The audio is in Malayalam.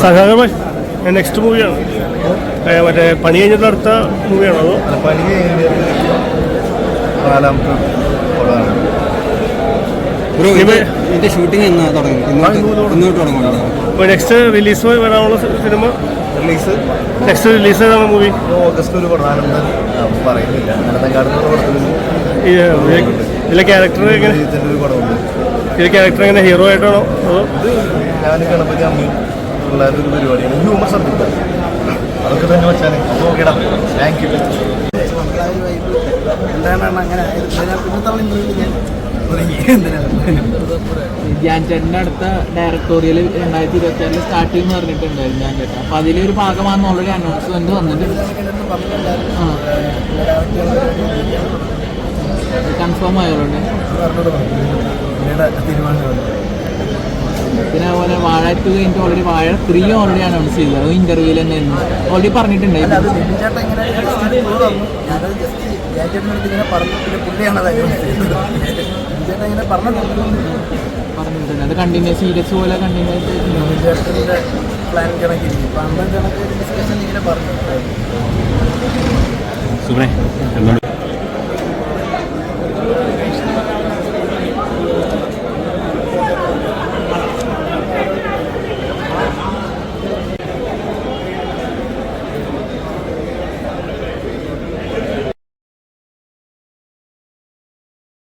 സഹകരണ. നെക്സ്റ്റ് മൂവിയാണ് മറ്റേ പണി കഴിഞ്ഞിട്ട് അടുത്ത മൂവിയാണോ അതോ? പണി കഴിഞ്ഞ നാലാമത്തെ ഇതിന്റെ ഷൂട്ടിംഗ് എന്നാ തുടങ്ങി. നെക്സ്റ്റ് റിലീസ് വരാനുള്ള സിനിമ റിലീസ് നെക്സ്റ്റ് റിലീസ് ഏതാണ് മൂവി ഓഗസ്റ്റ് ഒരു ആ, പറയുന്നില്ല. ഇതിലെ ക്യാരക്ടർ എങ്ങനെ ഇതിലെ ക്യാരക്ടർ എങ്ങനെ ഹീറോ ആയിട്ടാണോ ഞാൻ ഗണപതി അമ്മയും പിള്ളേരുടെ ഒരു പരിപാടിയാണ്. ഹ്യൂമർ സബ്ജക്റ്റാണ് അതൊക്കെ തന്നെ വെച്ചാൽ നോക്കിടാ താങ്ക് യു എന്താണ് അങ്ങനെ? ഇന്നത്തെ ഇന്റർവ്യൂവിൽ ഞാൻ ധ്യാൻ ചേട്ടന്റെ അടുത്ത ഡയറക്ടോറിയൽ രണ്ടായിരത്തി ഇരുപത്തി ആറിൽ സ്റ്റാർട്ട് ചെയ്യുന്ന പറഞ്ഞിട്ടുണ്ടായിരുന്നു ഞാൻ ചേട്ടൻ. അപ്പൊ അതിലൊരു ഭാഗമാണെന്ന് ഓൾറെഡി അനൗൺസ്മെന്റ് വന്നിട്ടുണ്ട്. ആ. കൺഫേം ആയതുകൊണ്ട്. തീരുമാനം ടു കഴിഞ്ഞിട്ട് already Vazha three already announce ചെയ്തത് അത് ഇന്റർവ്യൂവിൽ തന്നെ ഓൾറെഡി പറഞ്ഞിട്ടുണ്ടായിരുന്നു. പറഞ്ഞിട്ടുണ്ട്. അത് കണ്ടിന്യൂസ് സീരിയസ് പോലെ കണ്ടിന്യൂസ് പ്ലാൻ കണക്കിരിക്കും ഡിസ്കഷൻ ഇങ്ങനെ പറഞ്ഞു